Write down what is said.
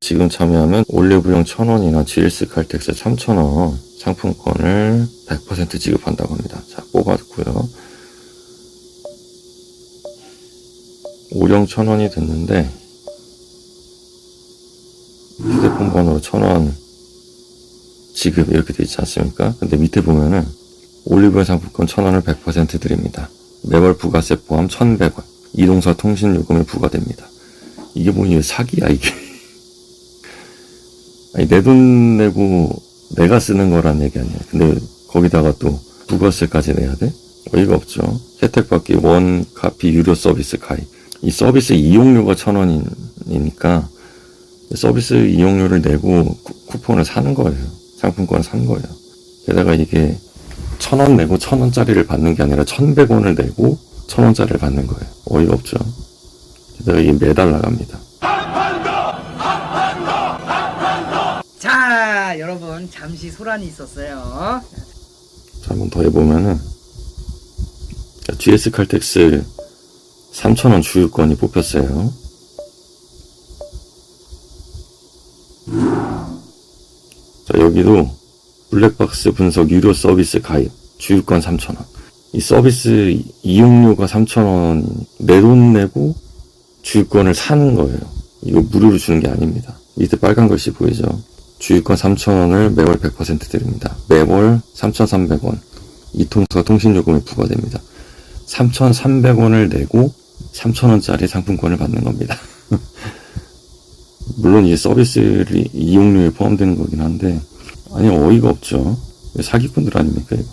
지금 참여하면 올리브영 1000원이나 GS 칼텍스 3000원 상품권을 100% 지급한다고 합니다. 자, 뽑았고요. 오령 1000원이 됐는데 휴대폰 번호 1000원 지급 이렇게 돼 있지 않습니까? 근데 밑에 보면은 올리브영 상품권 1000원을 100% 드립니다. 매월 부가세 포함 1100원. 이동사 통신 요금이 부과됩니다. 이게 뭐니 사기야 이게. 아니 내 돈 내고 내가 쓰는 거란 얘기 아니야. 근데 거기다가 또 부가세까지 내야 돼? 어이가 없죠. 혜택 받기 원 카피 유료 서비스 가입. 이 서비스 이용료가 천 원이니까 서비스 이용료를 내고 쿠- 쿠폰을 사는 거예요. 상품권을 산 거예요. 게다가 이게 천 원 내고 천 원짜리를 받는 게 아니라 천백 원을 내고 천 원짜리를 받는 거예요. 어이가 없죠. 게다가 이게 매달 나갑니다. 자, 여러분 잠시 소란이 있었어요. 자, 한번 더 해보면은 자, GS 칼텍스 3,000원 주유권이 뽑혔어요. 자, 여기도 블랙박스 분석 유료 서비스 가입 주유권 3,000원. 이 서비스 이용료가 3,000원 내 돈 내고 주유권을 사는 거예요. 이거 무료로 주는 게 아닙니다. 밑에 빨간 글씨 보이죠? 주유권 3,000원을 매월 100% 드립니다. 매월 3,300원. 이통사 통신요금이 부과됩니다. 3,300원을 내고 3,000원짜리 상품권을 받는 겁니다. 물론 이 서비스를 이용료에 포함되는 거긴 한데, 아니, 어이가 없죠. 사기꾼들 아닙니까, 이거.